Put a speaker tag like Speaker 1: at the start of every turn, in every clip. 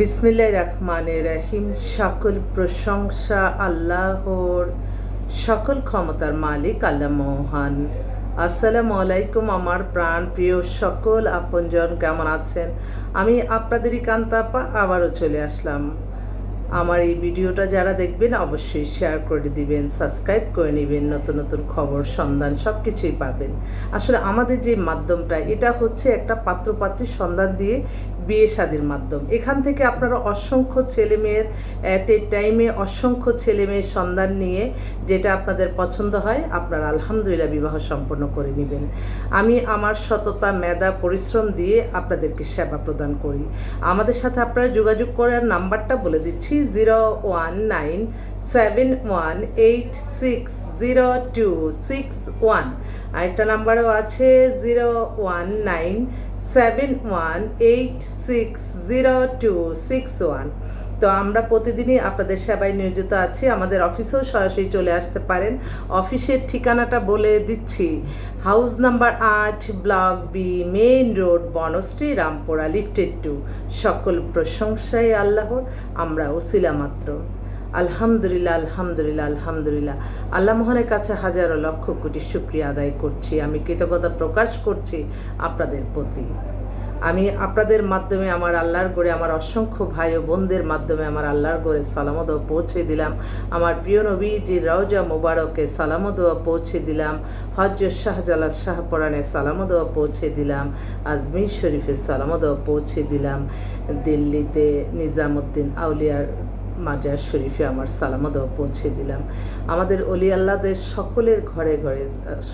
Speaker 1: বিসমিল্লাহ রহমানে রাহিম। সকল প্রশংসা আল্লাহর, সকল ক্ষমতার মালিক আল্লাহ মোহান। আসসালামু আলাইকুম আমার প্রাণ প্রিয় সকল আপনজন, কেমন আছেন? আমি আপনাদেরই কান্তাপা আবারও চলে আসলাম। আমার এই ভিডিওটা যারা দেখবেন, অবশ্যই শেয়ার করে দিবেন সাবস্ক্রাইব করে নেবেন, নতুন নতুন খবর, সন্ধান সব কিছুই পাবেন। আসলে আমাদের যে মাধ্যমটা, এটা হচ্ছে একটা পাত্রপাত্রীর সন্ধান দিয়ে বিয়ে শাদির মাধ্যম। এখান থেকে আপনারা অসংখ্য ছেলে মেয়ের অ্যাট এ টাইমে অসংখ্য ছেলে মেয়ের সন্ধান নিয়ে যেটা আপনাদের পছন্দ হয়, আপনারা আলহামদুলিল্লাহ বিবাহ সম্পন্ন করে নেবেন। আমি আমার সততা, মেধা, পরিশ্রম দিয়ে আপনাদেরকে সেবা প্রদান করি। আমাদের সাথে আপনারা যোগাযোগ করার নাম্বারটা বলে দিচ্ছি zero one nine seven one eight six zero two six one আরেকটা নাম্বারও আছে zero one nine seven one eight six zero two six one তো আমরা প্রতিদিনই আপনাদের সেবায় নিয়োজিত আছি। আমাদের অফিসেও সরাসরি চলে আসতে পারেন। অফিসের ঠিকানাটা বলে দিচ্ছি। হাউস নাম্বার আট, block B main road, Banasree, Rampura lifted টু সকল প্রশংসাই আল্লাহর, আমরা ওসিলা মাত্র। আলহামদুলিল্লাহ আলহামদুলিল্লাহ আলহামদুলিল্লাহ। আল্লাহ মোহনের কাছে হাজারো লক্ষ কোটি শুক্রিয়া আদায় করছি। আমি কৃতজ্ঞতা প্রকাশ করছি আপনাদের প্রতি। আমি আপনাদের মাধ্যমে আমার আল্লাহর গড়ে আমার অসংখ্য ভাই ও বোনদের মাধ্যমে আমার আল্লাহর গড়ে সালামদও পৌঁছে দিলাম। আমার প্রিয় নবীজি রওজা মোবারকে সালামদোয়া পৌঁছে দিলাম। হজরত শাহজালাল শাহপরানে সালামদোয়া পৌঁছে দিলাম। আজমির শরীফে সালামদোয়া পৌঁছে দিলাম। দিল্লিতে নিজামুদ্দিন আউলিয়ার মাজার শরীফে আমার সালামদও পৌঁছে দিলাম। আমাদের অলি আল্লাহদের সকলের ঘরে ঘরে,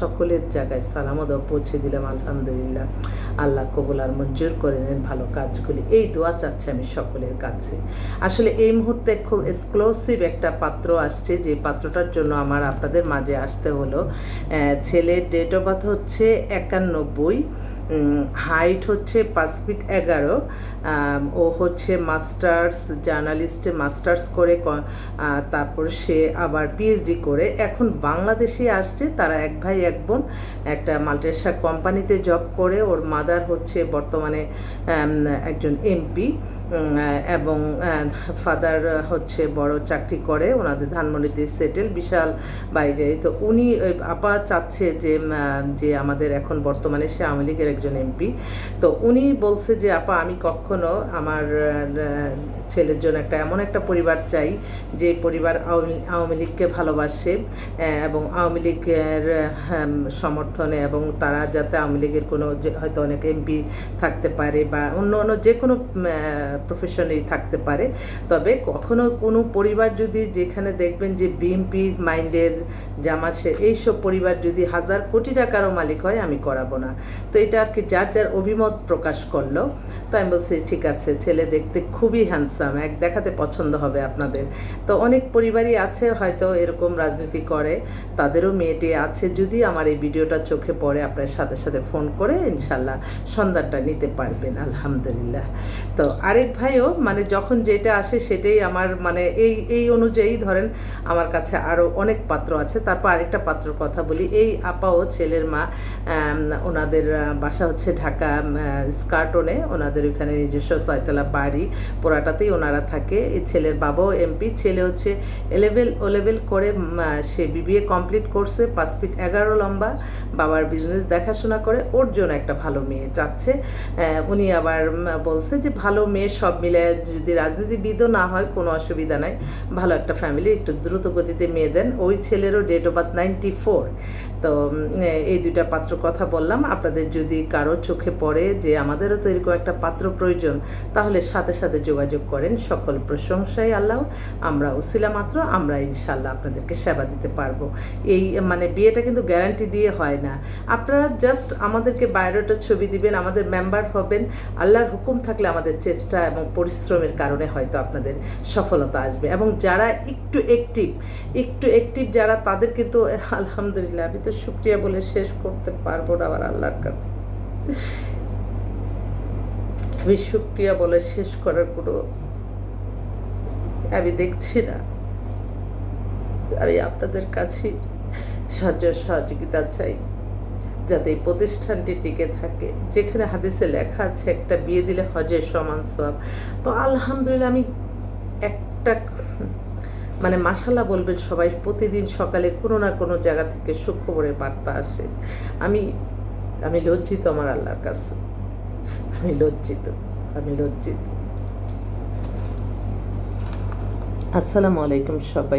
Speaker 1: সকলের জায়গায় সালামদও পৌঁছে দিলাম, আলহামদুলিল্লাহ। আল্লাহ কবুল আর মঞ্জুর করে নেন ভালো কাজগুলি। এই দোয়া চাচ্ছি আমি সকলের কাছে। আসলে এই মুহূর্তে খুব এক্সক্লুসিভ একটা পাত্র আসছে, যে পাত্রটার জন্য আমার আপনাদের মাঝে আসতে হলো। ছেলের ডেট অফ বার্থ হচ্ছে একানব্বই হাইট হচ্ছে পাঁচ ফিট এগারো ও হচ্ছে মাস্টার্স, জার্নালিস্টে মাস্টার্স করে তারপর সে আবার পিএইচডি করে। এখন বাংলাদেশে আসছে, তারা এক ভাই, এক বোন একটা মাল্টেশা কোম্পানিতে জব করে। ওর মাদার হচ্ছে বর্তমানে একজন এমপি এবং ফাদার হচ্ছে বড় চাকরি করে, ওনাদের ধানমন্ডিতে সেটেল, বিশাল বাইরে। তো উনি আপা চাচ্ছে যে যে আমাদের এখন বর্তমানে সে আওয়ামী লীগের একজন এমপি। তো উনি বলছে যে, আপা, আমি কখনো আমার ছেলের জন্য একটা এমন একটা পরিবার চাই, যে পরিবার আওয়ামী লীগকে ভালোবাসে এবং আওয়ামী লীগের সমর্থনে এবং তারা যাতে আওয়ামী লীগের কোনো হয়তো অনেক এমপি থাকতে পারে বা অন্য অন্য যে কোনো প্রফেশনেই থাকতে পারে। তবে কখনো কোনো পরিবার যদি যেখানে দেখবেন যে বিএমপি মাইন্ডের জামাত, সে এইসব পরিবার যদি হাজার কোটি টাকারও মালিক হয়, আমি করাবো না। তো এটা আর কি যার যার অভিমত প্রকাশ করল, তো আমি বলছি ঠিক আছে, ছেলে দেখতে খুবই হ্যান্ডসাম এক দেখাতে পছন্দ হবে আপনাদের। তো অনেক পরিবারই আছে হয়তো এরকম রাজনীতি করে, তাদেরও মেয়েটি আছে, যদি আমার এই ভিডিওটা চোখে পড়ে, আপনার সাথে সাথে ফোন করে, ইনশাল্লাহ সন্ধানটা নিতে পারবেন, আলহামদুলিল্লাহ। তো আরেক ভাইও মানে যখন যেটা আসে সেটাই আমার মানে এই এই অনুযায়ী ধরেন আমার কাছে আরও অনেক পাত্র আছে। তারপর আরেকটা পাত্রর কথা বলি। এই আপাও ছেলের মা ওনাদের বাসা হচ্ছে ঢাকা স্কার্টনে। ওনাদের ওইখানে নিজস্ব ছয়তলা বাড়ি। পোড়াটাতেই ওনারা থাকে। এই ছেলের বাবাও এমপি। ছেলে হচ্ছে এলেভেল ও লেভেল করে সে বিবিএ কমপ্লিট করছে। পাঁচ ফিট এগারো লম্বা। বাবার বিজনেস দেখাশোনা করে। ওর জন্য একটা ভালো মেয়ে চাচ্ছে উনি আবার বলছে যে ভালো মেয়ে সব মিলে যদি রাজনীতিবিদও না হয়, কোনো অসুবিধা নাই। ভালো একটা ফ্যামিলি একটু দ্রুত গতিতে মেয়ে দেন। ওই ছেলেরও date of birth ninety four তো এই দুইটা পাত্র কথা বললাম। আপনাদের যদি কারও চোখে পড়ে যে আমাদেরও তো এরকম একটা পাত্র প্রয়োজন, তাহলে সাথে সাথে যোগাযোগ করেন। সকল প্রশংসাই আল্লাহ। আমরা উসিলা মাত্র, আমরা ইনশাল্লাহ আপনাদেরকে সেবা দিতে পারব। এই মানে বিয়েটা কিন্তু গ্যারান্টি দিয়ে হয় না। আপনারা জাস্ট আমাদেরকে বায়োডাটার ছবি দিবেন, আমাদের মেম্বার হবেন। আল্লাহর হুকুম থাকলে আমাদের চেষ্টা এবং পরিশ্রমের কারণে হয়তো আপনাদের সফলতা আসবে। এবং যারা একটু অ্যাক্টিভ একটু অ্যাক্টিভ যারা, তাদের কিন্তু, আলহামদুলিল্লাহ, আমি তো শুক্রিয়া বলে শেষ করতে পারব না আবার আল্লাহর কাছে। আমি শুক্রিয়া বলে শেষ করার কোনো আমি দেখছি না। আমি আপনাদের কাছে সাহায্য, সহযোগিতা চাই। যাতে এই প্রতিষ্ঠানটি টিকে থাকে। যেখানে হাদিসে লেখা আছে, একটা বিয়ে দিলে হজের সমান সব তো আলহামদুলিল্লাহ আমি একটা মানে মাসাল্লাহ বলবেন, সবাই প্রতিদিন সকালে কোনো না কোনো জায়গা থেকে সুখবরের বার্তা আসে। আমি আমি লজ্জিত আমার আল্লাহর কাছে। আমি লজ্জিত আমি লজ্জিত। আসসালামু আলাইকুম সবাই।